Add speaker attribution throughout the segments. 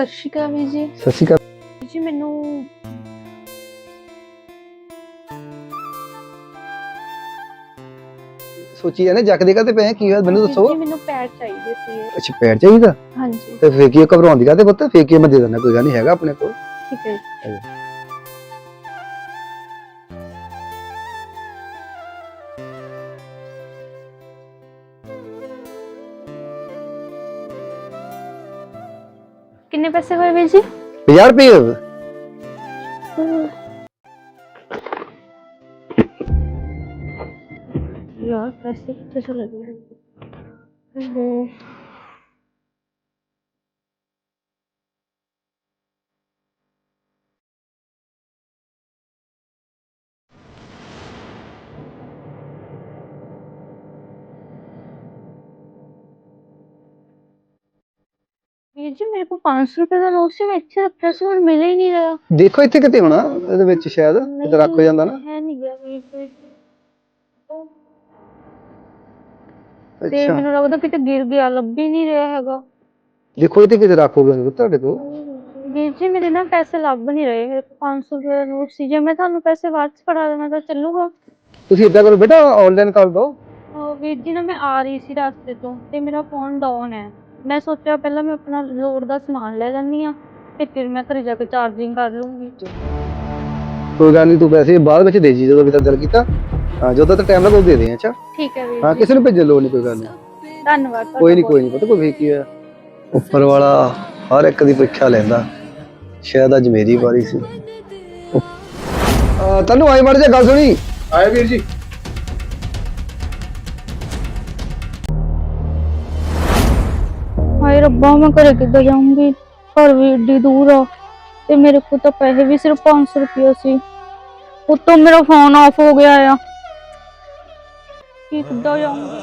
Speaker 1: ਸਤਿ ਸ਼੍ਰੀ ਅਕਾਲ ਵੀਰ ਜੀ।
Speaker 2: ਸਤਿ ਸ਼੍ਰੀ ਅਕਾਲ।
Speaker 1: ਵੀਰ ਜੀ ਮੈਨੂੰ
Speaker 2: ਸੋਚੀ ਜਾਂਦੇ ਜੱਕਦੇ ਕਾ ਤੇ ਪਏ ਕੀ ਹੋਇਆ? ਮੈਨੂੰ
Speaker 1: ਵੀਰ
Speaker 2: ਦੱਸੋ।
Speaker 1: ਮੈਨੂੰ ਪੈਰ ਚਾਹੀਦੇ ਸੀ।
Speaker 2: ਅੱਛਾ ਪੈਰ ਚਾਹੀਦਾ?
Speaker 1: ਹਾਂਜੀ।
Speaker 2: ਤੇ ਫੇਰ ਕੀ ਘਬਰਾਉਂਦੀ ਕਾ ਤੇ ਪੁੱਤ? ਫੇਰ ਕੀ ਮੈਂ ਦੇ ਦਿੰਦਾ ਕੋਈ ਗੱਲ ਨਹੀਂ ਹੈਗਾ ਆਪਣੇ ਕੋਲ।
Speaker 1: ਠੀਕ ਹੈ ਜੀ। ਕਿੰਨੇ ਪੈਸੇ ਹੋਏ ਵੀਰ ਜੀ?
Speaker 2: 50 ਰੁਪਏ
Speaker 1: ਯਾਰ ਪੈਸੇ ਕਿੱਥੇ ਚਲੇ ਗਏ? ਵੀਰ ਜੀ ਮੇਰੇ ਕੋਲ 500 ਰੁਪਏ ਦਾ ਨੋਟ ਸੀ ਮੈਂ ਇੱਥੇ ਰੱਖਿਆ ਸੀ ਹੁਣ ਮਿਲ ਹੀ ਨਹੀਂ ਰਿਹਾ।
Speaker 2: ਦੇਖੋ ਇੱਥੇ ਕਿਤੇ ਹੋਣਾ ਇਹਦੇ ਵਿੱਚ ਸ਼ਾਇਦ ਕਿਤੇ ਰੱਖ ਹੋ ਜਾਂਦਾ ਨਾ।
Speaker 1: ਹੈ ਨਹੀਂ ਗਿਆ ਵੀਰ ਜੀ ਤੇ
Speaker 2: ਅੱਛਾ।
Speaker 1: ਮੈਨੂੰ ਲੱਗਦਾ ਕਿਤੇ ਗਿਰ ਗਿਆ ਲੱਭ ਹੀ ਨਹੀਂ ਰਿਹਾ ਹੈਗਾ।
Speaker 2: ਦੇਖੋ ਇੱਥੇ ਕਿਤੇ ਰੱਖ ਹੋ ਗਿਆ ਤੁਹਾਡੇ ਕੋਲ
Speaker 1: ਵੀਰ ਜੀ ਮੇਰੇ ਨਾ ਪੈਸੇ ਲੱਭ ਨਹੀਂ ਰਹੇ ਮੇਰੇ ਕੋਲ 500 ਰੁਪਏ ਦਾ ਨੋਟ ਸੀ ਜੇ ਮੈਂ ਤੁਹਾਨੂੰ ਪੈਸੇ ਬਾਅਦ ਚ ਫੜਾ ਦੇਵਾਂ ਤਾਂ ਚੱਲੂਗਾ।
Speaker 2: ਤੁਸੀਂ ਏਦਾਂ ਕਰੋ ਬੇਟਾ ਆਨਲਾਈਨ ਕਰ ਦਿਓ।
Speaker 1: ਉਹ ਵੀਰ ਜੀ ਨਾ ਮੈਂ ਆ ਰਹੀ ਸੀ ਰਸਤੇ ਤੋਂ ਤੇ ਮੇਰਾ ਫੋਨ ਡਾਊਨ ਹੈ। ਮੈਂ ਸੋਚਿਆ ਪਹਿਲਾਂ ਮੈਂ ਆਪਣਾ ਲੋੜ ਦਾ ਸਮਾਨ ਲੈ ਜਾਂਦੀ ਆ ਤੇ ਫਿਰ ਮੈਂ ਘਰੇ ਜਾ ਕੇ ਚਾਰਜਿੰਗ ਕਰ ਲੂੰਗੀ
Speaker 2: ਕੋਈ ਗੱਲ ਨਹੀਂ ਤੂੰ ਪੈਸੇ ਬਾਅਦ ਵਿੱਚ ਦੇ ਜੀ ਜਦੋਂ ਵੀ ਤਾਂ ਦਿਲ ਕੀਤਾ। ਹਾਂ ਜਦੋਂ ਤੱਕ ਟਾਈਮ ਲੱਗਾ ਦੇ ਦੇ ਅੱਛਾ?
Speaker 1: ਠੀਕ ਹੈ ਵੀਰ
Speaker 2: ਹਾਂ ਕਿਸੇ ਨੂੰ ਭੇਜਣ ਲੋੜ ਨਹੀਂ ਕੋਈ ਗੱਲ ਨਹੀਂ।
Speaker 1: ਧੰਨਵਾਦ ਤੁਹਾਡਾ
Speaker 2: ਕੋਈ ਨਹੀਂ। ਕੋਈ ਨਹੀਂ ਪਤਾ ਕੋਈ ਵੇਖ ਕੀ ਹੋਇਆ। ਉੱਪਰ ਵਾਲਾ ਹਰ ਇੱਕ ਦੀ ਪ੍ਰੀਖਿਆ ਲੈਂਦਾ। ਸ਼ਾਇਦ ਅੱਜ ਮੇਰੀ ਵਾਰੀ ਸੀ। ਤੈਨੂੰ ਆਈ ਮੜ ਜਾ ਗੱਲ ਸੁਣੀ।
Speaker 3: ਆਏ ਵੀਰ ਜੀ।
Speaker 1: ਹਾਏ ਰੱਬਾ ਮੈਂ ਘਰੇ ਕਿੱਦਾਂ ਜਾਊਂਗੀ, ਘਰ ਵੀ ਏਡੀ ਦੂਰ ਆ। ਤੇ ਮੇਰੇ ਕੋਲ ਤਾਂ ਪੈਸੇ ਵੀ ਸਿਰਫ 500 ਰੁਪਏ ਸੀ। ਉੱਤੋਂ ਮੇਰਾ ਫੋਨ ਆਫ ਹੋ ਗਿਆ ਆ। ਕੀ ਕਿੱਦਾਂ ਜਾਊਂਗੀ?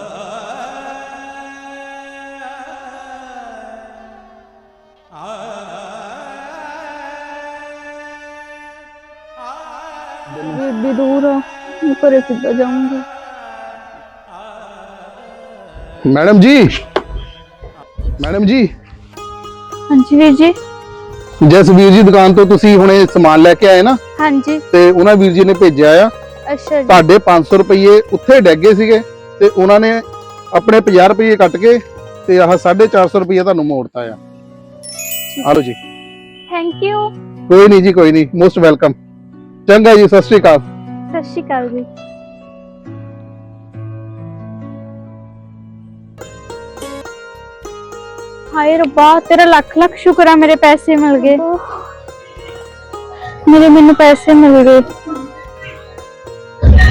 Speaker 1: ਵੀ ਏਡੀ ਦੂਰ ਆ, ਮੈਂ ਘਰੇ ਕਿੱਦਾਂ ਜਾਊਂਗੀ?
Speaker 3: ਮੈਡਮ ਜੀ। ਮੈਡਮ ਜੀ?
Speaker 1: ਹਾਂਜੀ ਵੀਰ ਜੀ।
Speaker 3: ਜਿਸ ਵੀਰ ਜੀ ਦੁਕਾਨ ਤੋਂ ਤੁਸੀਂ ਹੁਣੇ ਸਮਾਨ ਲੈ ਕੇ ਆਏ ਨਾ
Speaker 1: ਹਾਂਜੀ।
Speaker 3: ਤੇ ਉਹਨਾਂ ਵੀਰ ਜੀ ਨੇ ਭੇਜਿਆ ਆ।
Speaker 1: ਅੱਛਾ ਜੀ।
Speaker 3: ਤੁਹਾਡੇ 500 ਰੁਪਏ ਉੱਥੇ ਡੈਗੇ ਸੀਗੇ ਤੇ ਉਹਨਾਂ ਨੇ ਆਪਣੇ 50 ਰੁਪਏ ਕੱਟ ਕੇ ਤੇ ਆਹ 450 ਰੁਪਏ ਤੁਹਾਨੂੰ ਮੋੜਤਾ ਆ। ਆ ਲਓ ਜੀ।
Speaker 1: ਥੈਂਕ ਯੂ
Speaker 3: ਕੋਈ ਨਹੀਂ ਜੀ ਕੋਈ ਨਹੀਂ। ਮੋਸਟ ਵੈਲਕਮ ਚੰਗਾ ਜੀ ਸਤਿ ਸ਼੍ਰੀ ਅਕਾਲ।
Speaker 1: ਸਤਿ ਸ਼੍ਰੀ ਅਕਾਲ ਜੀ। ਹਾਏ ਰੱਬਾ, ਤੇਰਾ ਲੱਖ ਲੱਖ ਸ਼ੁਕਰ ਆ, ਮੇਰੇ ਪੈਸੇ ਮਿਲ ਗਏ। ਮੇਰੇ ਮੈਨੂੰ ਪੈਸੇ ਮਿਲ ਗਏ।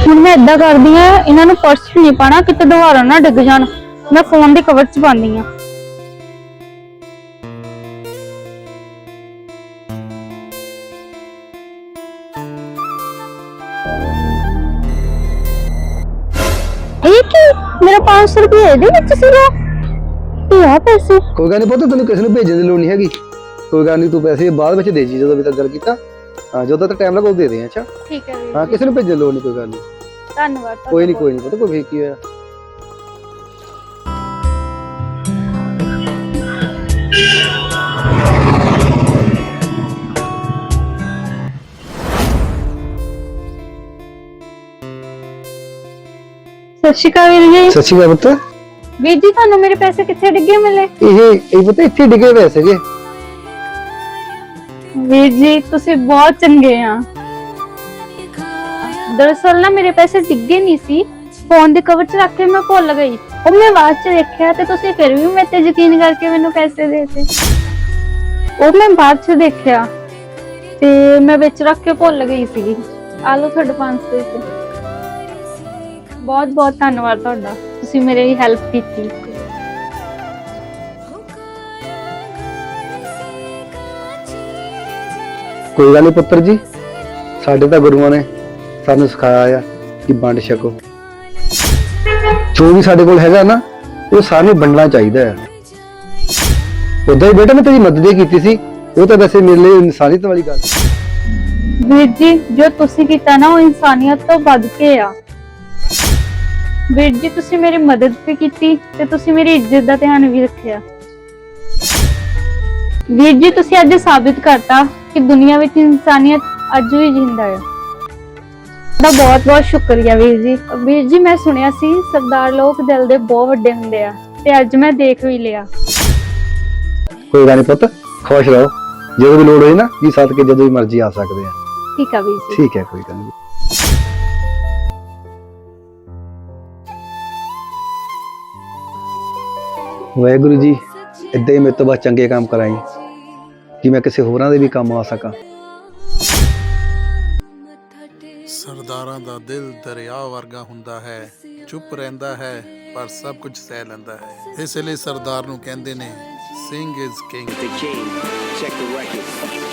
Speaker 1: ਹੁਣ ਮੈਂ ਏਦਾਂ ਕਰਦੀ ਆ, ਇਹਨਾਂ ਨੂੰ ਪਰਸ 'ਚ ਨਹੀਂ ਪਾਣਾ ਕਿਤੇ ਦੁਬਾਰਾ ਨਾ ਡਿੱਗ ਜਾਣ। ਮੈਂ ਫੋਨ ਦੇ ਕਵਰ 'ਚ ਪਾਉਂਦੀ ਆ। ਇਹ ਕੀ? ਮੇਰਾ 500 ਰੁਪਏ ਇਹਦੇ ਵਿੱਚ ਸੀਗਾ? ਇਹ ਆ ਪੈਸੇ।
Speaker 2: ਕੋਈ ਗੱਲ ਨਹੀਂ ਪੁੱਤ ਤੈਨੂੰ ਕਿਸੇ ਨੂੰ ਭੇਜਣ ਦੀ ਲੋੜ ਨਹੀਂ ਹੈਗੀ। ਕੋਈ ਗੱਲ ਨਹੀਂ ਤੂੰ ਪੈਸੇ ਬਾਅਦ ਵਿੱਚ ਦੇ ਜੀ ਜਦੋਂ ਵੀ ਤਾਂ ਦਿਲ ਕੀਤਾ। ਹਾਂ ਜਦੋਂ ਤੱਕ ਟਾਈਮ ਲੱਗਾ ਦੇ ਦੇ ਅੱਛਾ?
Speaker 1: ਠੀਕ ਹੈ ਵੀਰ
Speaker 2: ਹਾਂ ਕਿਸੇ ਨੂੰ ਭੇਜਣ ਦੀ ਲੋੜ ਨਹੀਂ ਕੋਈ ਗੱਲ ਨਹੀਂ
Speaker 1: ਧੰਨਵਾਦ ਤੁਹਾਡਾ
Speaker 2: ਕੋਈ ਨਹੀਂ। ਕੋਈ ਨਹੀਂ ਪਤਾ ਕੋਈ ਕੀ ਹੋਇਆ।
Speaker 1: ਸਤਿ ਸ਼੍ਰੀ ਅਕਾਲ ਵੀਰ ਜੀ।
Speaker 2: ਸਤਿ ਸ਼੍ਰੀ ਅਕਾਲ ਪੁੱਤ।
Speaker 1: ਵੀਰ ਜੀ ਤੁਹਾਨੂੰ ਮੇਰੇ ਪੈਸੇ ਕਿੱਥੇ ਡਿੱਗੇ ਮਿਲੇ?
Speaker 2: ਇਹ ਇਹ ਪਤਾ ਇੱਥੇ ਡਿੱਗੇ ਹੋਏ ਸੀਗੇ।
Speaker 1: ਵੀਰ ਜੀ ਤੁਸੀਂ ਬਹੁਤ ਚੰਗੇ ਆ। ਦਰਅਸਲ ਨਾ ਮੇਰੇ ਪੈਸੇ ਡਿੱਗੇ ਨਹੀਂ ਸੀ। ਫੋਨ ਦੇ ਕਵਰ 'ਚ ਰੱਖ ਕੇ ਮੈਂ ਭੁੱਲ ਗਈ। ਉਹ ਮੈਂ ਬਾਅਦ 'ਚ ਦੇਖਿਆ ਤੇ ਤੁਸੀਂ ਫਿਰ ਵੀ ਮੇਰੇ ਤੇ ਯਕੀਨ ਕਰਕੇ ਮੈਨੂੰ ਪੈਸੇ ਦੇਤੇ। ਉਹ ਮੈਂ ਬਾਅਦ 'ਚ ਦੇਖਿਆ ਤੇ ਮੈਂ ਵਿੱਚ ਰੱਖ ਕੇ ਭੁੱਲ ਗਈ ਸੀਗੀ। ਆ ਲਓ ਤੁਹਾਡੇ 500 ਰੁਪਏ। ਬਹੁਤ ਬਹੁਤ ਧੰਨਵਾਦ ਤੁਹਾਡਾ। ਤੁਸੀਂ ਮੇਰੀ ਹੈਲਪ ਕੀਤੀ।
Speaker 2: ਕੋਈ ਗੱਲ ਨਹੀਂ ਪੁੱਤਰ ਜੀ ਸਾਡੇ ਤਾਂ ਗੁਰੂਆਂ ਨੇ ਸਾਨੂੰ ਸਿਖਾਇਆ ਆ ਕਿ ਵੰਡ ਛਕੋ। ਜੋ ਵੀ ਸਾਡੇ ਕੋਲ ਹੈਗਾ ਨਾ ਉਹ ਸਾਰੇ ਵੰਡਣਾ ਚਾਹੀਦਾ ਹੈ ਉਦਾਂ ਹੀ ਬੇਟਾ ਮੈਂ ਤੇਰੀ ਮਦਦ ਕੀਤੀ ਸੀ ਉਹ ਤਾਂ ਵੈਸੇ ਮੇਰੇ ਲਈ ਇਨਸਾਨੀਅਤ ਵਾਲੀ ਗੱਲ
Speaker 1: ਵੀਰ ਜੀ ਜੋ ਤੁਸੀਂ ਕੀਤਾ ਨਾ ਉਹ ਇਨਸਾਨੀਅਤ ਤੋਂ ਵੱਧ ਕੇ ਆ। ਵੀਰ ਜੀ ਤੁਸੀਂ ਮੇਰੀ ਮਦਦ ਵੀ ਕੀਤੀ ਤੇ ਤੁਸੀਂ ਮੇਰੀ ਇੱਜ਼ਤ ਦਾ ਧਿਆਨ ਵੀ ਰੱਖਿਆ। ਵੀਰ ਜੀ ਤੁਸੀਂ ਅੱਜ ਸਾਬਿਤ ਕਰਤਾ ਕਿ ਦੁਨੀਆ ਵਿੱਚ ਇਨਸਾਨੀਅਤ ਅੱਜ ਵੀ ਜਿੰਦਾ ਹੈ। ਦਾ ਬਹੁਤ ਬਹੁਤ ਸ਼ੁਕਰੀਆ ਵੀਰ ਜੀ। ਵੀਰ ਜੀ ਮੈਂ ਸੁਣਿਆ ਸੀ ਸਰਦਾਰ ਲੋਕ ਦਿਲ ਦੇ ਬਹੁਤ ਵੱਡੇ ਹੁੰਦੇ ਆ ਤੇ ਅੱਜ ਮੈਂ ਦੇਖ ਵੀ ਲਿਆ।
Speaker 2: ਕੋਈ ਗੱਲ ਨਹੀਂ ਪੁੱਤ ਖੁਸ਼ ਰਹੋ। ਜਦੋਂ ਵੀ ਲੋੜ ਹੋਈ ਨਾ ਜੀ ਸੱਦ ਕੇ ਜਦੋਂ ਵੀ ਮਰਜ਼ੀ ਆ ਸਕਦੇ ਆ।
Speaker 1: ਠੀਕ ਆ ਵੀਰ ਜੀ।
Speaker 2: ਠੀਕ ਹੈ ਕੋਈ ਗੱਲ ਨਹੀਂ ਵਾਹਿਗੁਰੂ ਜੀ ਏਦਾਂ ਹੀ ਮੇਰੇ ਤੋਂ ਬਾਅਦ ਚੰਗੇ ਕੰਮ ਕਰਾਈ ਕਿ ਮੈਂ ਕਿਸੇ ਹੋਰਾਂ ਦੇ ਵੀ ਕੰਮ ਆ ਸਕਾਂ
Speaker 4: ਸਰਦਾਰਾਂ ਦਾ ਦਿਲ ਦਰਿਆ ਵਰਗਾ ਹੁੰਦਾ ਹੈ ਚੁੱਪ ਰਹਿੰਦਾ ਹੈ ਪਰ ਸਭ ਕੁਝ ਸਹਿ ਲੈਂਦਾ ਹੈ ਇਸ ਲਈ ਸਰਦਾਰ ਨੂੰ ਕਹਿੰਦੇ ਨੇ Singh is king
Speaker 5: the king. Check the record.